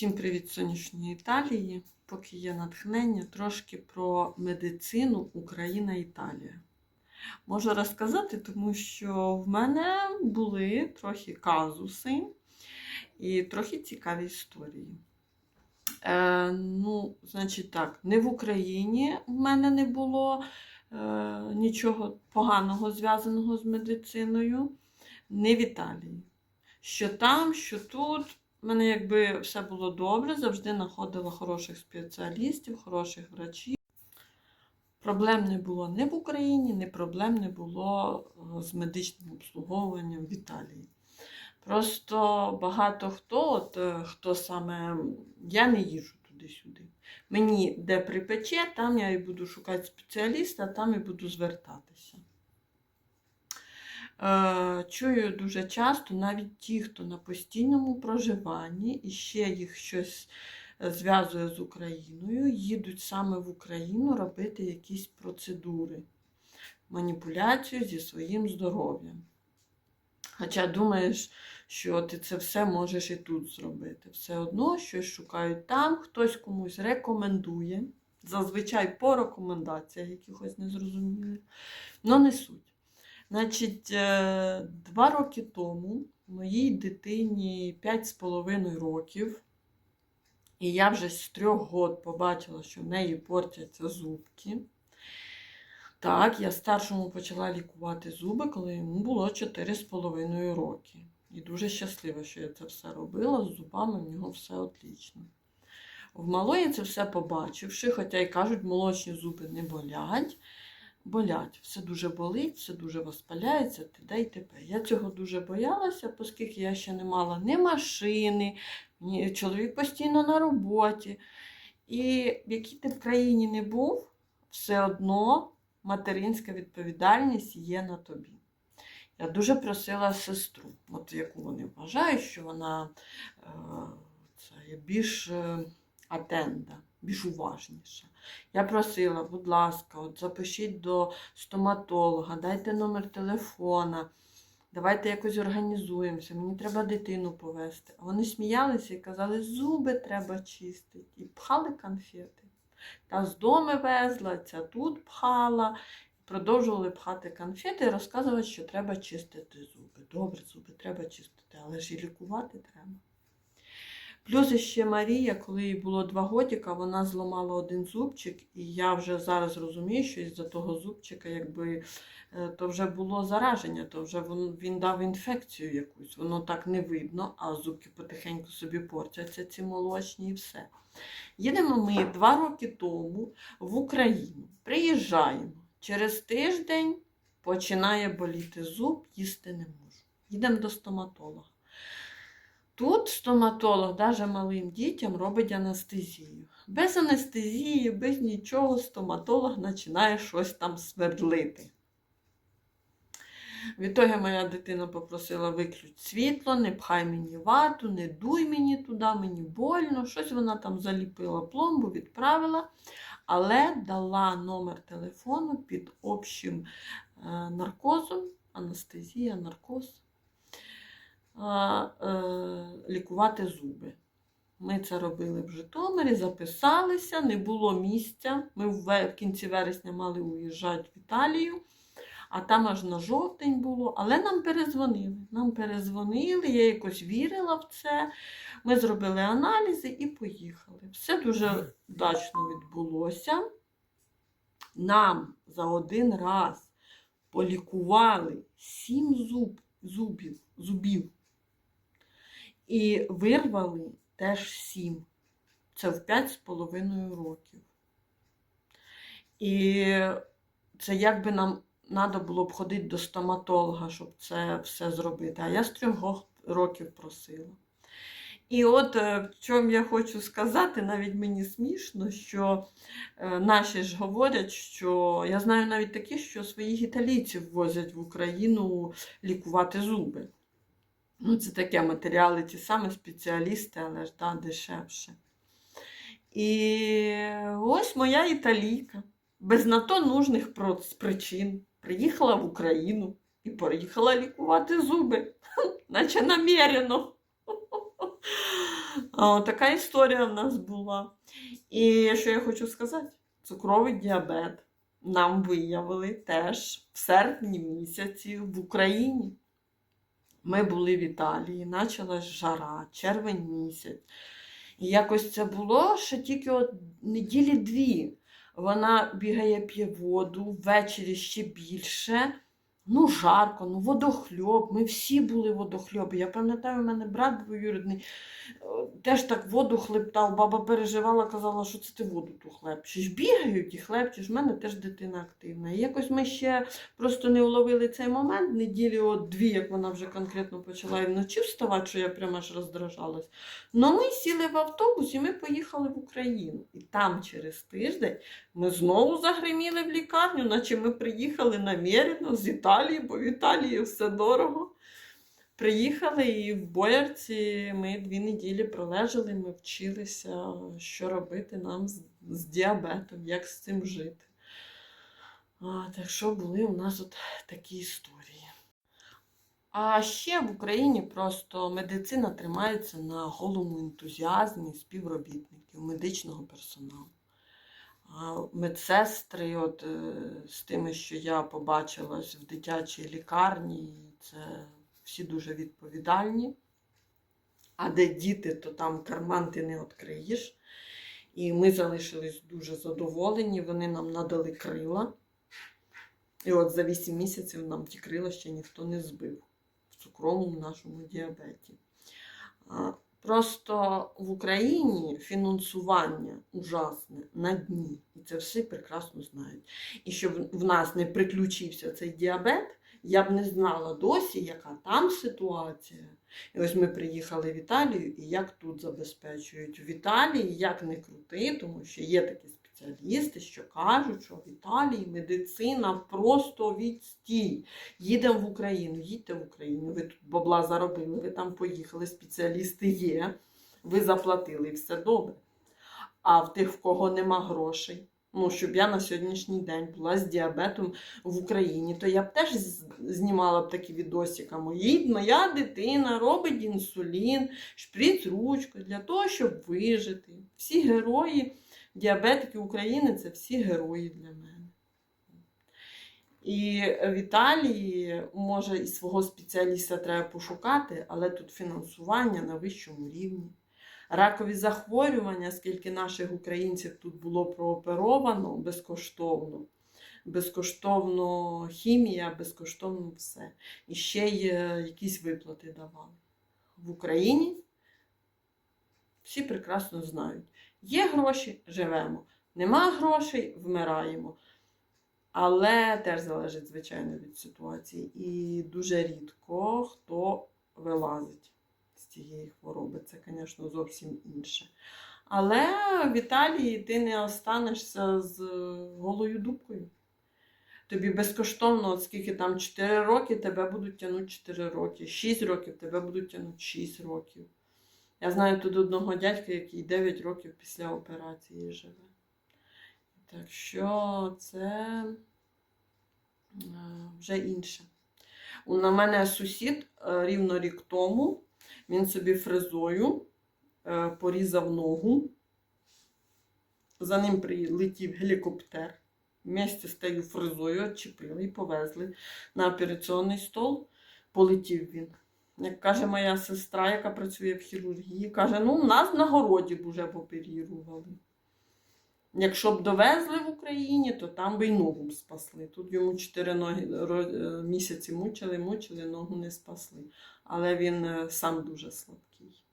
Всім привіт сонячної Італії. Поки є натхнення, трошки про медицину Україна-Італія. Можу розказати, тому що в мене були трохи казуси і трохи цікаві історії. Е, ну, значить так, не в Україні в мене не було е, нічого поганого зв'язаного з медициною, не в Італії. Що там, що тут. У мене якби все було добре, завжди знаходила хороших спеціалістів, хороших врачів. Проблем не було ні в Україні, ні проблем не було е, з медичним обслуговуванням в Італії. Просто багато хто, от, е, хто саме, я не їжу туди-сюди. Мені де припече, там я і буду шукати спеціаліста, там і буду звертатися. Е, Чую дуже часто навіть ті, хто на постійному проживанні і ще їх щось е, зв'язує з Україною, їдуть саме в Україну робити якісь процедури, маніпуляцію зі своїм здоров'ям. Хоча думаєш, що ти це все можеш і тут зробити. Все одно щось шукають там, хтось комусь рекомендує, зазвичай по рекомендаціях якихось незрозумілих, але не суть. Значить, е, два роки тому моїй дитині 5,5 років, і я вже з трьох год побачила, що в неї портяться зубки. Так, я старшому почала лікувати зуби, коли йому було 4,5 роки. І дуже щаслива, що я це все робила. З зубами в нього все отлично. В малої це все побачивши, хоча й кажуть, молочні зуби не болять болять. Все дуже болить, все дуже воспаляється, т.д. і т.п. Я цього дуже боялася, оскільки я ще не мала ні машини, ні чоловік постійно на роботі. І в якій ти в країні не був, все одно материнська відповідальність є на тобі. Я дуже просила сестру, от яку вони вважають, що вона е, це, є більш е, атенда, більш уважніша. Я просила, будь ласка, от запишіть до стоматолога, дайте номер телефона, давайте якось організуємося, мені треба дитину повезти. А вони сміялися і казали, зуби треба чистити. І пхали конфети. Та з дому везла, ця тут пхала. Продовжували пхати конфети і розказувати, що треба чистити зуби. Добре, зуби треба чистити, але ж і лікувати треба. Плюс ще Марія, коли їй було два годіка, вона зламала один зубчик, і я вже зараз розумію, що із-за того зубчика, якби е, то вже було зараження, то вже він, дав інфекцію якусь. Воно так не видно, а зубки потихеньку собі портяться, ці молочні і все. Їдемо ми два роки тому в Україну. Приїжджаємо. Через тиждень починає боліти зуб, їсти не можу. Їдемо до стоматолога. Тут стоматолог навіть малим дітям робить анестезію. Без анестезії, без нічого, стоматолог починає щось там свердлити. Відтоді моя дитина попросила виключ світло, не пхай мені вату, не дуй мені туди, мені больно. Щось вона там заліпила пломбу, відправила, але дала номер телефону під общим е, наркозом, анестезія, наркоз лікувати зуби. Ми це робили в Житомирі, записалися, не було місця. Ми в кінці вересня мали уїжджати в Італію, а там аж на жовтень було. Але нам перезвонили. Нам перезвонили, я якось вірила в це. Ми зробили аналізи і поїхали. Все дуже вдачно відбулося. Нам за один раз полікували сім зуб, зубів, зубів. І вирвали теж сім. Це в п'ять з половиною років. І це якби нам треба було б ходити до стоматолога, щоб це все зробити. А я з трьох років просила. І от е, в чому я хочу сказати, навіть мені смішно, що е, наші ж говорять, що я знаю навіть такі, що своїх італійців возять в Україну лікувати зуби. Ну, це таке матеріали, ті самі спеціалісти, але ж да, дешевше. І ось моя італійка, без на то нужних причин, приїхала в Україну і поїхала лікувати зуби, наче намірено. Така історія в нас була. І що я хочу сказати? Цукровий діабет нам виявили теж в серпні місяці в Україні. Ми були в Італії, почалась жара, червень місяць. І якось це було ще тільки от неділі дві. Вона бігає, п'є воду, ввечері ще більше. Ну, жарко, ну водохльоб. Ми всі були водохльоби. Я пам'ятаю, у мене брат двоюрідний е, теж так воду хлептав. Баба переживала, казала, що це ти воду ту хлебчиш. Бігають і хлебчиш. В мене теж дитина активна. І якось ми ще просто не уловили цей момент. Неділі от дві, як вона вже конкретно почала і вночі вставати, що я прямо аж роздражалась. Ну ми сіли в автобус і ми поїхали в Україну. І там через тиждень ми знову загриміли в лікарню, наче ми приїхали намірено з Італії, бо в Італії все дорого. Приїхали і в Боярці ми дві неділі пролежали, ми вчилися, що робити нам з, з діабетом, як з цим жити. А, так що були у нас от такі історії. А ще в Україні просто медицина тримається на голому ентузіазмі співробітників, медичного персоналу. Медсестри, от е, з тими, що я побачилась в дитячій лікарні, це всі дуже відповідальні. А де діти, то там карман ти не відкриєш. І ми залишились дуже задоволені. Вони нам надали крила. І от за 8 місяців нам ті крила ще ніхто не збив в цукровому нашому діабеті. Просто в Україні фінансування ужасне на дні, і це всі прекрасно знають. І щоб в нас не приключився цей діабет, я б не знала досі, яка там ситуація. І ось ми приїхали в Італію, і як тут забезпечують. В Італії як не крути, тому що є такі спеціалісти, що кажуть, що в Італії медицина просто відстій. Їдемо в Україну, їдьте в Україну. Ви тут бабла заробили, ви там поїхали, спеціалісти є, ви заплатили, і все добре. А в тих, в кого нема грошей, ну, щоб я на сьогоднішній день була з діабетом в Україні, то я б теж знімала б такі відосика. Мої, моя дитина робить інсулін, шприц ручкою для того, щоб вижити. Всі герої, діабетики України це всі герої для мене. І в Італії, може, і свого спеціаліста треба пошукати, але тут фінансування на вищому рівні. Ракові захворювання, скільки наших українців тут було прооперовано безкоштовно. Безкоштовно хімія, безкоштовно все. І ще й якісь виплати давали. В Україні всі прекрасно знають. Є гроші, живемо. Нема грошей, вмираємо. Але теж залежить, звичайно, від ситуації. І дуже рідко хто вилазить цієї хвороби. Це, звісно, зовсім інше. Але в Італії ти не останешся з голою дубкою. Тобі безкоштовно, от скільки там 4 роки, тебе будуть тягнути 4 роки, 6 років тебе будуть тягнути 6 років. Я знаю тут одного дядька, який 9 років після операції живе. Так що це е, вже інше. У на мене сусід е, рівно рік тому, він собі фрезою е, порізав ногу. За ним прилетів гелікоптер. Вместе з тією фрезою відчепили і повезли на операційний стол. Полетів він. Як каже моя сестра, яка працює в хірургії, каже, ну, нас на городі вже поперірували. Якщо б довезли в Україні, то там би й ногу б спасли. Тут йому 4 ноги, е, місяці мучили, мучили, ногу не спасли. Але він е, сам дуже слабкий.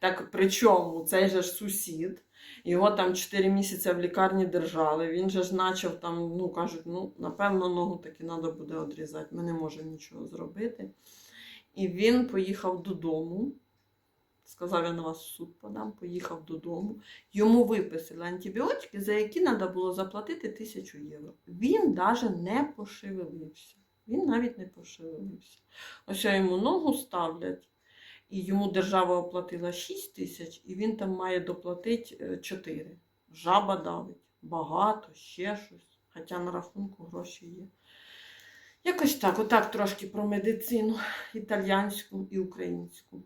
Так причому цей же ж сусід, його там 4 місяці в лікарні держали. Він же ж почав там, ну кажуть, ну, напевно, ногу таки треба буде відрізати. Ми не можемо нічого зробити. І він поїхав додому. Сказав, я на вас в суд подам, поїхав додому. Йому виписали антибіотики, за які треба було заплатити тисячу євро. Він навіть не пошевелився. Він навіть не пошевелився. Ось йому ногу ставлять, і йому держава оплатила 6 тисяч, і він там має доплатити 4. Жаба давить. Багато, ще щось. Хоча на рахунку гроші є. Якось так, отак трошки про медицину італійську і українську.